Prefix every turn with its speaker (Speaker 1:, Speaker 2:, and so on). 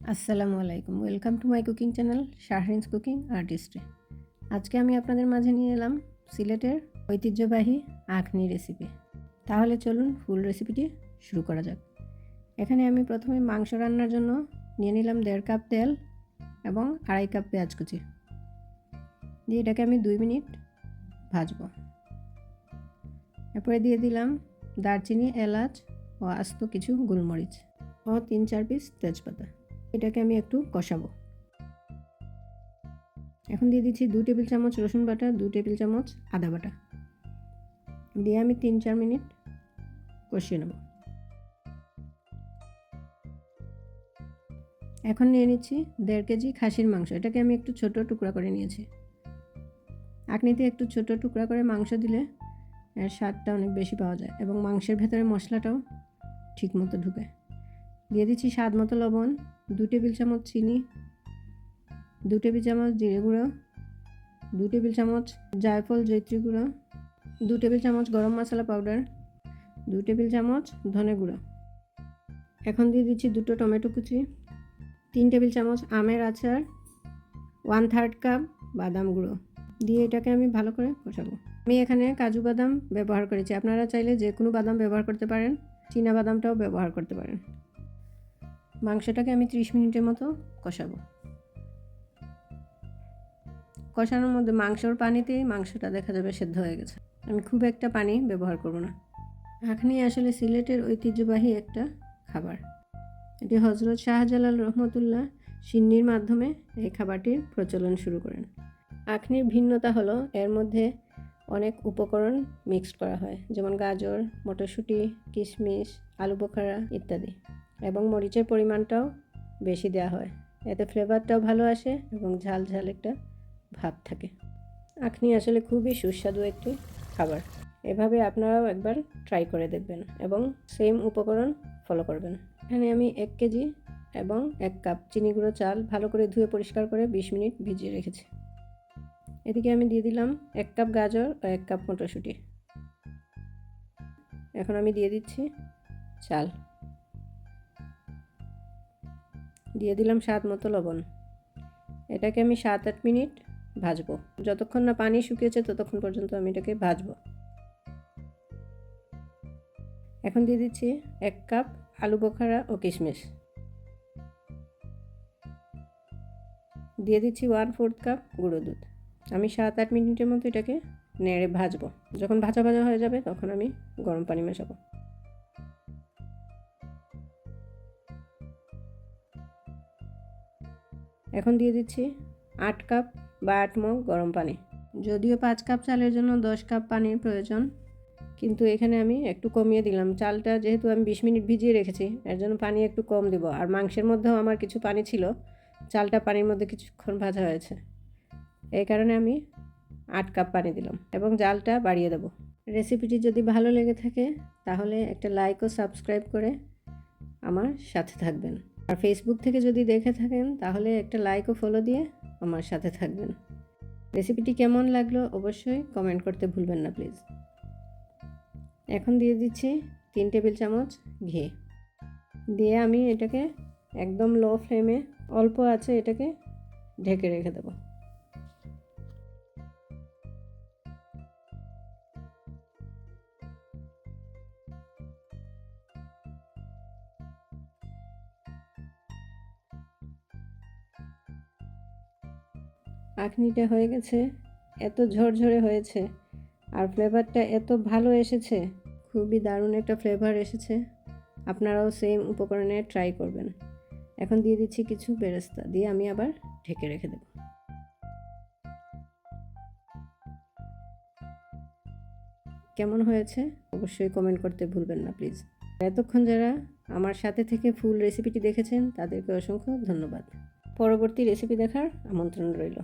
Speaker 1: আসসালামু আলাইকুম। Welcome to my cooking channel Shahrin's cooking আর্টিস্টে আজকে আমি আপনাদের মাঝে নিয়ে এলাম সিলেটের ঐতিহ্যবাহী আখনি রেসিপি তাহলে চলুন ফুল রেসিপিটি শুরু করা যাক। এখানে আমি প্রথমে মাংস রান্নার জন্য নিয়ে নিলাম দেড় কাপ তেল এবং আড়াই কাপ পেঁয়াজ কুচি। দিয়ে এটাকে আমি দুই মিনিট ভাজবো। এরপরে দিয়ে দিলাম দারচিনি, এলাচ ও আস্ত কিছু গোলমরিচ ও তিন চার পিস তেজপাতা। এটাকে আমি একটু কষাবো। এখন দিয়ে দিচ্ছি দু টেবিল চামচ রসুন বাটা দু টেবিল চামচ আদা বাটা। দিয়ে আমি তিন চার মিনিট কষিয়ে নেব। এখন নিয়ে নিচ্ছি দেড় কেজি খাসির মাংস। এটাকে আমি একটু ছোট টুকরা করে নিয়েছি। আকনিতে একটু ছোট টুকরা করে মাংস দিলে এর স্বাদটা অনেক বেশি পাওয়া যায় এবং মাংসের ভেতরে মশলাটাও ঠিক মতো ঢুকে। দিয়ে দিচ্ছি স্বাদ মতো লবণ, দু টেবিল চামচ চিনি, দু টেবিল চামচ জিরে গুঁড়ো, দু টেবিল চামচ জায়ফল জৈত্রী গুঁড়ো, দু টেবিল চামচ গরম মশলা পাউডার, দু টেবিল চামচ ধনে গুঁড়ো। এখন দিয়ে দিচ্ছি দুটো টমেটো কুচি, তিন টেবিল চামচ আমের আচার ওয়ান থার্ড কাপ বাদাম গুঁড়ো। দিয়ে এটাকে আমি ভালো করে কষাবো। আমি এখানে কাজু বাদাম ব্যবহার করেছি। আপনারা চাইলে যে কোনো বাদাম ব্যবহার করতে পারেন, চীনা বাদামটাও ব্যবহার করতে পারেন। মাংসটাকে আমি ত্রিশ মিনিটের মতো কষাবো। কষানোর মধ্যে মাংসর পানিতেই মাংসটা দেখা যাবে সেদ্ধ হয়ে গেছে। আমি খুব একটা পানি ব্যবহার করব না। আখনি আসলে সিলেটের ঐতিহ্যবাহী একটা খাবার। এটি হজরত শাহজালাল রহমতুল্লাহ সিন্নির মাধ্যমে এই খাবারটির প্রচলন শুরু করেন। আখনির ভিন্নতা হলো, এর মধ্যে অনেক উপকরণ মিক্সড করা হয়, যেমন গাজর, মটরশুঁটি, কিশমিশ, আলু বোখারা ইত্যাদি। এবং মরিচের পরিমাণটাও বেশি দেওয়া হয়। এতে ফ্লেভারটাও ভালো আসে এবং ঝাল ঝাল একটা ভাব থাকে। আখনি আসলে খুবই সুস্বাদু একটি খাবার। এভাবে আপনারাও একবার ট্রাই করে দেখবেন এবং সেম উপকরণ ফলো করবেন। এখানে আমি এক কেজি এবং এক কাপ চিনি গুঁড়ো চাল ভালো করে ধুয়ে পরিষ্কার করে বিশ মিনিট ভিজিয়ে রেখেছি। এদিকে আমি দিয়ে দিলাম এক কাপ গাজর ও এক কাপ মটরশুঁটি। এখন আমি দিয়ে দিচ্ছি চাল। দিয়ে দিলাম স্বাদ মতো লবণ। এটাকে আমি সাত আট মিনিট ভাজবো। যতক্ষণ না পানি শুকিয়েছে ততক্ষণ পর্যন্ত আমি এটাকে ভাজবো। এখন দিয়ে দিচ্ছি এক কাপ আলু বোখারা ও কিশমিশ। দিয়ে দিচ্ছি ওয়ান ফোর্থ কাপ গুঁড়ো দুধ। আমি সাত আট মিনিটের মতো এটাকে নেড়ে ভাজবো। যখন ভাজা ভাজা হয়ে যাবে তখন আমি গরম পানি মেশাবো। এখন দিয়ে দিচ্ছি আট কাপ বা আট মগ গরম পানি। যদিও পাঁচ কাপ চালের জন্য দশ কাপ পানির প্রয়োজন, কিন্তু এখানে আমি একটু কমিয়ে দিলাম। চালটা যেহেতু আমি বিশ মিনিট ভিজিয়ে রেখেছি, এর জন্য পানি একটু কম দিব। আর মাংসের মধ্যেও আমার কিছু পানি ছিল, চালটা পানির মধ্যে কিছুক্ষণ ভাজা হয়েছে। এই কারণে আমি আট কাপ পানি দিলাম এবং জালটা বাড়িয়ে দেবো। রেসিপিটি যদি ভালো লেগে থাকে, তাহলে একটা লাইক ও সাবস্ক্রাইব করে আমার সাথে থাকবেন। আর ফেসবুক থেকে যদি দেখে থাকেন, তাহলে একটা লাইক ও ফলো দিয়ে আমার সাথে থাকবেন। রেসিপিটি কেমন লাগল অবশ্যই কমেন্ট করতে ভুলবেন না প্লিজ এখন দিয়ে দিচ্ছি তিন টেবিল চামচ ঘি। দিয়ে আমি এটাকে একদম লো ফ্লেমে অল্প আছে এটাকে ঢেকে রেখে দেবো। আখনিটা হয়ে গেছে। এত ঝরঝরে হয়েছে। আর ফ্লেভারটা এত ভালো এসেছে। খুবই দারুণ একটা ফ্লেভার এসেছে। আপনারাও সেম উপকরণে ট্রাই করবেন। এখন দিয়ে দিচ্ছি কিছু বেরেস্তা। দিয়ে আমি আবার ঢেকে রেখে দেব। কেমন হয়েছে? অবশ্যই কমেন্ট করতে ভুলবেন না প্লিজ এতক্ষণ যারা আমার সাথে থেকে ফুল রেসিপিটি দেখেছেন, তাদেরকে অসংখ্য ধন্যবাদ। পরবর্তী রেসিপি দেখার আমন্ত্রণ রইল।